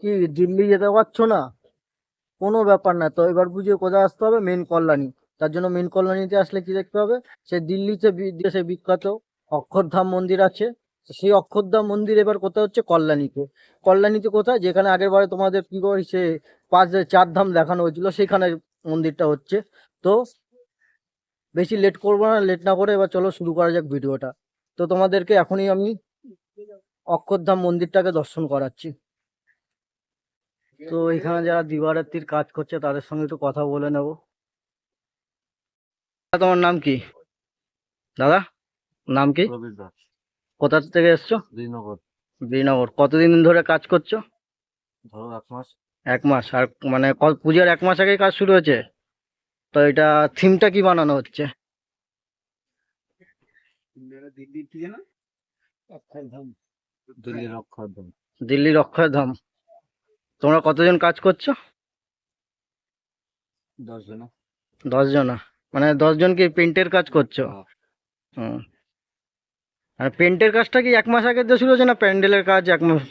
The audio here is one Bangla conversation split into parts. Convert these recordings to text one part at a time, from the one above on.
কি, দিল্লি যেতে পারছ না? কোনো ব্যাপার না, তো এবার বুঝিয়ে কোথায় আসতে হবে? মেন কল্যাণী। তার জন্য মেন কল্যাণীতে আসলে কি দেখতে হবে? সে দিল্লিতে দেশে বিখ্যাত অক্ষরধাম মন্দির আছে। সেই অক্ষরধাম মন্দির এবার কোথায় হচ্ছে? কল্যাণীতে। কল্যাণীতে কোথায়? যেখানে আগের বারে তোমাদের কি করে সে পাঁচ চার ধাম দেখানো হয়েছিল সেখানে মন্দিরটা হচ্ছে। তো বেশি লেট করব না লেট না করে এবার চলো শুরু করা যাক ভিডিওটা। তো তোমাদেরকে এখনই আমি অক্ষরধাম মন্দিরটাকে দর্শন করাচ্ছি। তো এখানে যারা দিবারাত্রির কাজ করছে তাদের সঙ্গে একটু কথা বলে নেব। তোমার নাম কি? দাদা নাম কি? কোথা থেকে এসছো? বিনগর কতদিন ধরে কাজ করছ? ধরো এক মাস। এক মাস। আর মানে পূজার এক মাস আগেই কাজ শুরু হয়েছে? তো এটা থিমটা কি বানানো হচ্ছে? দিল্লির কি জানো দিল্লির অক্ষরধাম। তোমরা কতজন কাজ করছ? দশ জন জনা মানে দশ জন কি পেন্টের কাজ করছ? হ্যাঁ। হুম। আর পেন্টের কাজটা কি এক মাস আগে দিয়ে শুরু হয়েছে না প্যান্ডেলের কাজ এক মাস?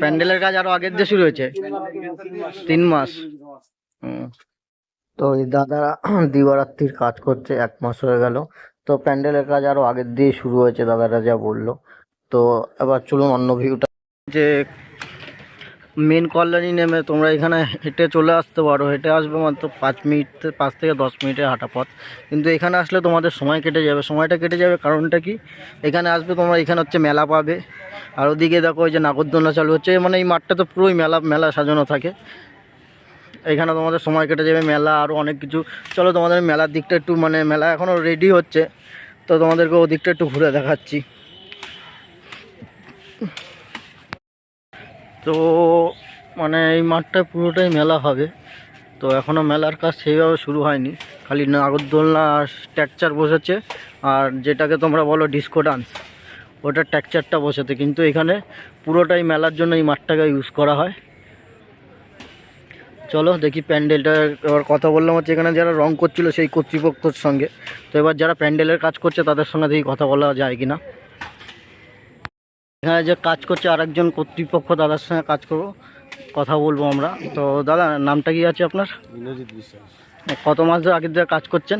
প্যান্ডেলের কাজ আরও আগের দিয়ে শুরু হয়েছে? তিন মাস। তো এই দাদা দিবারাত্রির কাজ করছে এক মাস হয়ে গেল। তো প্যান্ডেলের কাজ আরও আগের দিয়ে শুরু হয়েছে দাদারা যা বলল। তো এবার চলুন অন্য ভিউটা। যে মেন কল্যাণী নেমে তোমরা এখানে হেঁটে চলে আসতে পারো। হেঁটে আসবে মাত্র পাঁচ মিনিট পাঁচ থেকে দশ মিনিটের হাঁটা পথ। কিন্তু এখানে আসলে তোমাদের সময় কেটে যাবে। সময়টা কেটে যাবে কারণটা কি? এখানে আসবে তোমরা এখানে হচ্ছে মেলা পাবে। আর ওদিকে দেখো ওই যে নাগরদোলনা চালু হচ্ছে। মানে এই মাঠটা তো পুরোই মেলা মেলা সাজানো থাকে। এখানে তোমাদের সময় কেটে যাবে, মেলা আরও অনেক কিছু। চলো তোমাদের মেলার দিকটা একটু মানে মেলা এখনও রেডি হচ্ছে। তো তোমাদেরকে ওদিকটা একটু ঘুরে দেখাচ্ছি। তো মানে এই মাঠটা পুরোটাই মেলা হবে। তো এখনও মেলার কাজ সেইভাবে শুরু হয়নি। খালি নাগরদোলনা স্ট্রাকচার বসেছে। আর যেটাকে তোমরা বলো ডিস্কো ডান্স ওটা ট্যাকচারটা বসেছে। কিন্তু এখানে পুরোটাই মেলার জন্য এই মাঠটাকে ইউজ করা হয়। চলো দেখি প্যান্ডেলটা এবার কথা বললাম হচ্ছে এখানে যারা রং করছিল সেই কর্তৃপক্ষর সঙ্গে। তো এবার যারা প্যান্ডেলের কাজ করছে তাদের সঙ্গে দেখি কথা বলা যায় কি না এখানে যে কাজ করছে আরেকজন কর্তৃপক্ষ দাদার সঙ্গে কাজ করব কথা বলব আমরা। তো দাদা নামটা কি আছে আপনার? বিশ্বাস। কত মাস ধরে আগের ধরে কাজ করছেন?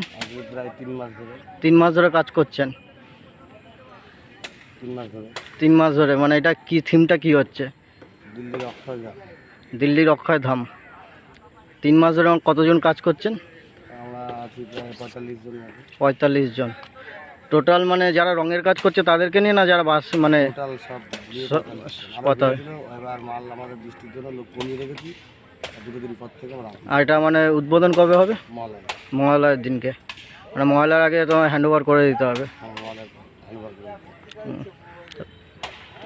প্রায় তিন মাস ধরে। তিন মাস ধরে কাজ করছেন? তিন মাস ধরে। তিন মাস ধরে মানে এটা কি থিমটা কি হচ্ছে? দিল্লির অক্ষরধাম দিল্লির অক্ষয় ধাম। তিন মাস ধরে কতজন কাজ করছেন? পঁয়তাল্লিশ জন টোটাল মানে যারা রঙের কাজ করছে তাদেরকে নিয়ে না যারা বাস মানে আর এটা মানে উদ্বোধন কবে হবে? মহালয়ের দিনকে। মানে মহালয়ার আগে তোমার হ্যান্ড ওভার করে দিতে হবে। দিই।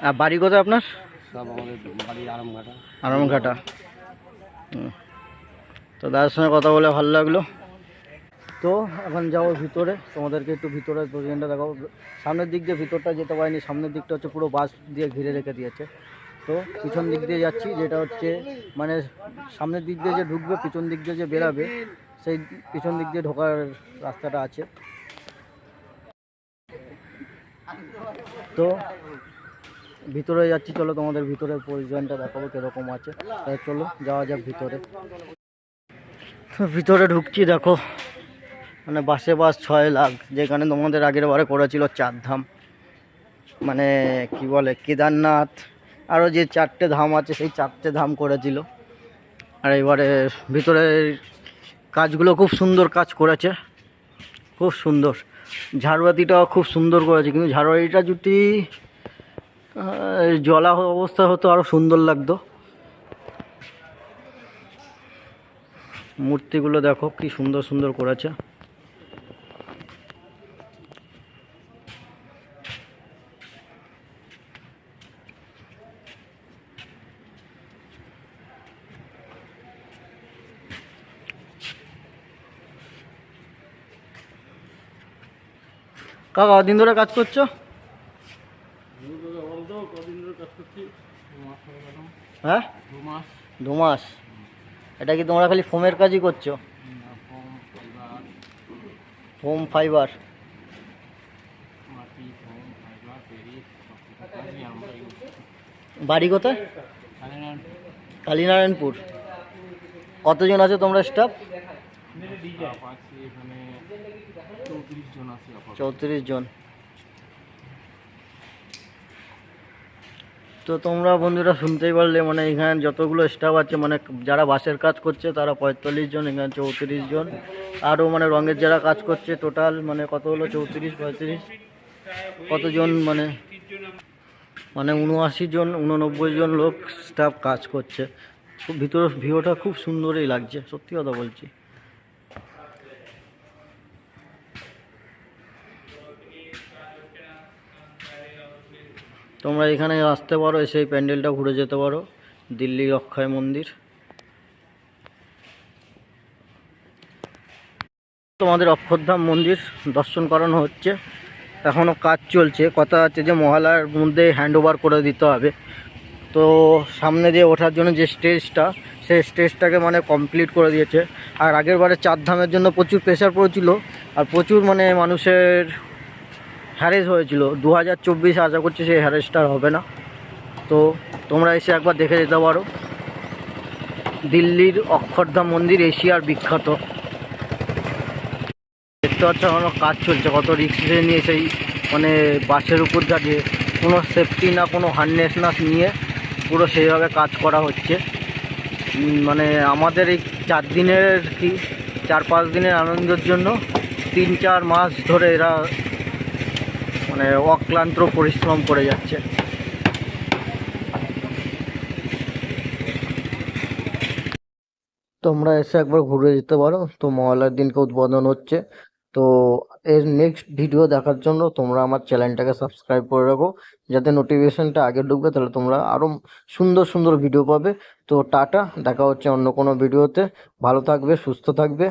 আর বাড়ি কোথায় আপনার? আরামঘাটা। আরামঘাটা। হুম। তো দাদার সঙ্গে কথা বলে ভালো লাগল। তো এখন যাব ভিতরে, তোমাদেরকে একটু ভিতরে পজিশনটা দেখাবো। সামনের দিক দিয়ে ভিতরটা যেতে পারিনি, সামনের দিকটা হচ্ছে পুরো বাস দিয়ে ঘিরে রেখে দিয়েছে। তো পিছন দিক দিয়ে যাচ্ছি, যেটা হচ্ছে মানে সামনের দিক দিয়ে যে ঢুকবে, পিছন দিক দিয়ে যে বেরাবে, সেই পিছন দিক দিয়ে ঢোকার রাস্তাটা আছে। তো ভিতরে যাচ্ছি, চলো তোমাদের ভিতরের পরিজনটা দেখাবো, কীরকম আছে। চলো, যাওয়া যাক ভিতরে। ভিতরে ঢুকছি, দেখো। মানে বাসে বাস ছয় লাখ, যেখানে তোমাদের আগের বারে করেছিল চার ধাম মানে কি বলে, কেদারনাথ আরও যে চারটে ধাম আছে, সেই চারটে ধাম করেছিল। আর এবারে ভিতরে কাজগুলো খুব সুন্দর কাজ করেছে। খুব সুন্দর। ঝাড়বাতিটাও খুব সুন্দর করেছে, কিন্তু ঝাড়বাতিটা যদি জলা অবস্থা হতো আরও সুন্দর লাগতো। মূর্তিগুলো দেখো কি সুন্দর সুন্দর করেছে। কাকা কদিন ধরে কাজ করছ? হ্যাঁ? দু মাস। এটা কি তোমরা খালি ফোমের কাজই করছ? ফোম ফাইবার বাড়ি কোথায়? কালীনারায়ণপুর। কতজন আছে তোমরা স্টাফ চৌত্রিশ জন আছে আপাতত চৌত্রিশ জন তো তোমরা বন্ধুরা শুনতেই পারলে মানে এখানে যতগুলো স্টাফ আছে মানে যারা বাসের কাজ করছে, তারা পঁয়তাল্লিশ জন, এখানে চৌত্রিশ জন। আরও মানে রঙের যারা কাজ করছে টোটাল মানে কত হলো? চৌত্রিশ, পঁয়ত্রিশ? কতজন মানে মানে উনআশি জন, উননব্বই জন লোক স্টাফ কাজ করছে। খুব ভিতরের ভিউটা খুব সুন্দরই লাগছে, সত্যি কথা বলছি। তোমরা এখানে আসতে পারো, এসে এই প্যান্ডেলটা ঘুরে যেতে পারো দিল্লির অক্ষয় মন্দির। তোমাদের অক্ষরধাম মন্দির দর্শন করানো হচ্ছে। এখনও কাজ চলছে, কথা আছে যে মহালয়ার মধ্যে হ্যান্ড ওভার করে দিতে হবে। তো সামনে দিয়ে ওঠার জন্য যে স্টেজটা, সেই স্টেজটাকে মানে কমপ্লিট করে দিয়েছে। আর আগের বারে চার ধামের জন্য প্রচুর প্রেশার পড়েছিল, আর প্রচুর মানে মানুষের হ্যারেস হয়েছিল। দু হাজার চব্বিশে আশা করছি সেই হ্যারেসটা হবে না। তো তোমরা এসে একবার দেখে যেতে পারো। দিল্লির অক্ষরধাম মন্দির এশিয়ার বিখ্যাত। দেখতে পাচ্ছ এখনও কাজ চলছে, কত রিক্স নিয়ে সেই মানে বাসের উপর দাঁড়িয়ে কোনো সেফটি না, কোনো হার্নেস নিয়ে পুরো সেইভাবে কাজ করা হচ্ছে। মানে আমাদের এই চার দিনের কি, চার পাঁচ দিনের আনন্দের জন্য তিন চার মাস ধরে এরা মানে অক্লান্ত পরিশ্রম করে যাচ্ছে। তোমরা এসে একবার ঘুরে যেতে পারো। তো মহালয়ার দিনকে উদ্বোধন হচ্ছে। তো এর নেক্সট ভিডিও দেখার জন্য তোমরা আমার চ্যানেলটাকে সাবস্ক্রাইব করে রাখো। যাতে নোটিফিকেশনটা আগে ঢুকবে, তাহলে তোমরা আরও সুন্দর সুন্দর ভিডিও পাবে। তো টাটা, দেখা হচ্ছে অন্য কোনো ভিডিওতে ভালো থাকবে, সুস্থ থাকবে।